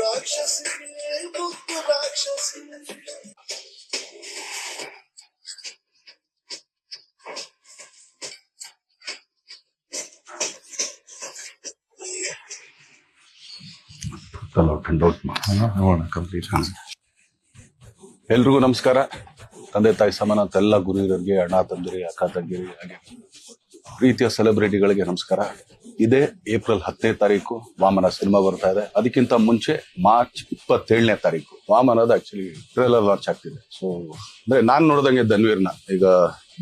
ರಾಕ್ಷಸಿ ರಾಕ್ಷಸಿ ಎಲ್ರಿಗೂ ನಮಸ್ಕಾರ. ತಂದೆ, ತಾಯಿ ಸಮಾನ ಅಂತ ಎಲ್ಲ ಗುರು ಹಿರಿಯರಿಗೆ ಅಣ್ಣ ತಂದಿರಿ ಅಕ್ಕ ತಂಗಿರಿ ಹಾಗೆ ಪ್ರೀತಿಯ ಸೆಲೆಬ್ರಿಟಿಗಳಿಗೆ ನಮಸ್ಕಾರ. ಇದೇ ಏಪ್ರಿಲ್ ಹತ್ತನೇ ತಾರೀಕು ವಾಮನ ಸಿನಿಮಾ ಬರ್ತಾ ಇದೆ. ಅದಕ್ಕಿಂತ ಮುಂಚೆ ಮಾರ್ಚ್ ಇಪ್ಪತ್ತೇಳನೇ ತಾರೀಕು. ವಾಮನದ ಆಕ್ಚುಲಿ ಟ್ರೇಲರ್ ಲಾಂಚ್ ಆಗ್ತಿದೆ. ಸೊ ಅಂದ್ರೆ ನಾನ್ ನೋಡ್ದಂಗೆ ಧನ್ವೀರ್ನ. ಈಗ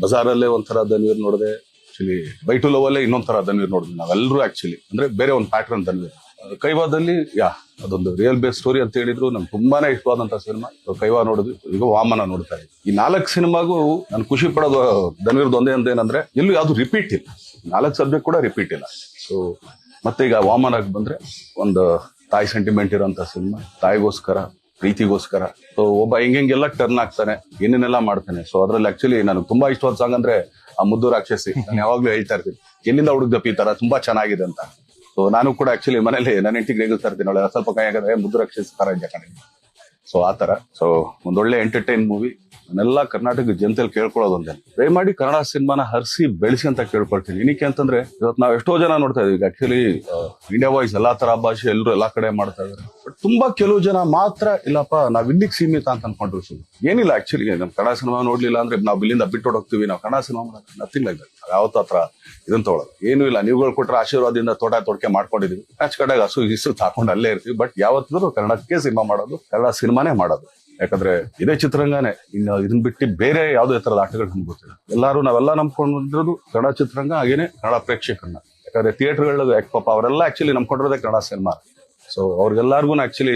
ಬಜಾರಲ್ಲೇ ಒಂಥರ ಧನ್ವೀರ್ ನೋಡಿದೆ ಆಕ್ಚುಲಿ ಬೈಟು ಲವ್ ಅಲ್ಲೇ ಇನ್ನೊಂದ್ ತರ ಧನ್ವೀರ್ ನೋಡಿದ್ವಿ ನಾವೆಲ್ಲರೂ ಆಕ್ಚುಲಿ ಅಂದ್ರೆ ಬೇರೆ ಒಂದು ಪ್ಯಾಟರ್ನ್ ಧನ್ವೀರ್. ಕೈವಾದಲ್ಲಿ, ಯಾ, ಅದೊಂದು ರಿಯಲ್ ಬೇಸ್ ಸ್ಟೋರಿ ಅಂತ ಹೇಳಿದ್ರು. ನಮ್ಗೆ ತುಂಬಾನೇ ಇಷ್ಟವಾದಂತ ಸಿನಿಮಾ. ಕೈವಾ ನೋಡಿದ್ವಿ ಈಗ ವಾಮನ ನೋಡ್ತಾ ಇದ್ವಿ ಈ ನಾಲ್ಕು ಸಿನಿಮಾಗೂ ನಾನು ಖುಷಿ ಪಡೋದು ಧನ್ವೀರ್ದು ಒಂದೇ ಅಂತ ಏನಂದ್ರೆ, ಎಲ್ಲೂ ಯಾವ್ದು ರಿಪೀಟ್ ಇಲ್ಲ. ನಾಲ್ಕು ಸಬ್ಜೆಕ್ಟ್ ಕೂಡ ರಿಪೀಟ್ ಇಲ್ಲ. ಸೊ ಮತ್ತೆ ಈಗ ವಾಮನಕ್ಕೆ ಬಂದ್ರೆ ಒಂದು ತಾಯಿ ಸೆಂಟಿಮೆಂಟ್ ಇರೋಂಥ ಸಿನಿಮಾ ತಾಯಿಗೋಸ್ಕರ, ಪ್ರೀತಿಗೋಸ್ಕರ. ಸೊ ಒಬ್ಬ ಹೆಂಗೆಲ್ಲ ಟರ್ನ್ ಆಗ್ತಾನೆ, ಏನೇನೆಲ್ಲ ಮಾಡ್ತಾನೆ. ಸೊ ಅದ್ರಲ್ಲಿ ಆಕ್ಚುಲಿ ನನಗೆ ತುಂಬಾ ಇಷ್ಟವಾದ ಸಾಂಗ್ ಅಂದ್ರೆ ಆ ಮುದ್ದು ರಾಕ್ಷಸಿ. ನಾನು ಯಾವಾಗ್ಲೂ ಹೇಳ್ತಾ ಇರ್ತೀನಿ, ಎಲ್ಲಿಂದ ಹುಡುಗ ಈ ತರ? ತುಂಬಾ ಚೆನ್ನಾಗಿದೆ ಅಂತ. ಸೊ ನಾನು ಕೂಡ ಆಕ್ಚುಲಿ ಮನೇಲಿ ನನ್ನ ಇಂಟಿಗೆ ರೇಗಿಸ್ತಾ ಇರ್ತೀನಿ, ಅವಳೆ ಸ್ವಲ್ಪ ಕೈ ಆಗದ್ರೆ ಮುದ್ದು ರಾಕ್ಷಸಿ ತರ ಇದೆ ಕಣೆ. ಸೊ ಆ ತರ. ಸೊ ಒಂದೊಳ್ಳೆ ಎಂಟರ್ಟೈನ್ ಮೂವಿ ನಾನೆಲ್ಲ ಕರ್ನಾಟಕ ಜನತೆಯಲ್ಲಿ ಕೇಳ್ಕೊಳ್ಳೋದೊಂದೇ ದಯಮಾಡಿ ಕನ್ನಡ ಸಿನಿಮಾನ ಹರಿಸಿ, ಬೆಳೆಸಿ ಅಂತ ಕೇಳ್ಕೊಳ್ತೀನಿ. ಏನಕ್ಕೆ ಅಂತಂದ್ರೆ, ಇವತ್ತು ನಾವು ಎಷ್ಟೋ ಜನ ನೋಡ್ತಾ ಇದೀವಿ ಈಗ ಆಕ್ಚುಲಿ ಇಂಡಿಯಾ ವಾಯ್ಸ್ ಎಲ್ಲಾ ತರ ಭಾಷೆ ಎಲ್ಲರೂ ಎಲ್ಲಾ ಕಡೆ ಮಾಡ್ತಾ ಇದಾರೆ ಬಟ್ ತುಂಬಾ ಕೆಲವು ಜನ ಮಾತ್ರ, ಇಲ್ಲಪ್ಪ, ನಾವ್ ಇಲ್ಲಿಗೆ ಸೀಮಿತ ಅಂತ ಅನ್ಕೊಂಡ್ರು ಏನಿಲ್ಲ ಆಕ್ಚುಲಿ ನಮ್ ಕನ್ನಡ ಸಿನಿಮಾ ನೋಡ್ಲಿಲ್ಲ ಅಂದ್ರೆ ನಾವು ಇಲ್ಲಿಂದ ಬಿಟ್ಟು ಹೋಗ್ತೀವಿ. ನಾವು Kannada cinema nothing like that ಯಾವತ್ತ ಹತ್ರ ಇದನ್ನ ತಗೊಳ್ಳೋದು ಏನು ಇಲ್ಲ. ನೀವುಗಳು ಕೊಟ್ಟರೆ ಆಶೀರ್ವಾದದಿಂದ ತೋಟ ತೊಡಕೆ ಮಾಡ್ಕೊಂಡಿದೀವಿ. ಮ್ಯಾಚ್ ಕಡೆಗೆ ಹಸು ಇಸು ಹಾಕೊಂಡು ಅಲ್ಲೇ ಇರ್ತೀವಿ. ಬಟ್ ಯಾವತ್ತಿದ್ರು ಕನ್ನಡಕ್ಕೆ ಸಿನಿಮಾ ಮಾಡೋದು, ಕನ್ನಡ ಸಿನಿಮಾನೇ ಮಾಡೋದು. ಯಾಕಂದ್ರೆ ಇದೇ ಚಿತ್ರರಂಗನೇ. ಇನ್ನು ಇದನ್ನ ಬಿಟ್ಟು ಬೇರೆ ಯಾವುದೇ ತರದ ಆಟಗಳು ನಮ್ಗೆ ಗೊತ್ತಿಲ್ಲ. ಎಲ್ಲಾರು ನಾವೆಲ್ಲ ನಂಬ್ಕೊಂಡಿರೋದು ಕನ್ನಡ ಚಿತ್ರರಂಗ ಹಾಗೇನೆ ಕನ್ನಡ ಪ್ರೇಕ್ಷಕರನ್ನ. ಯಾಕಂದ್ರೆ ಥಿಯೇಟರ್ಗಳು ಪಾಪ ಅವರೆಲ್ಲ ಆಕ್ಚುಲಿ ನಂಬ್ಕೊಂಡಿರೋದೇ ಕನ್ನಡ ಸಿನಿಮಾ ಸೊ ಅವ್ರಿಗೆಲ್ಲಾರ್ಗು ಆಕ್ಚುಲಿ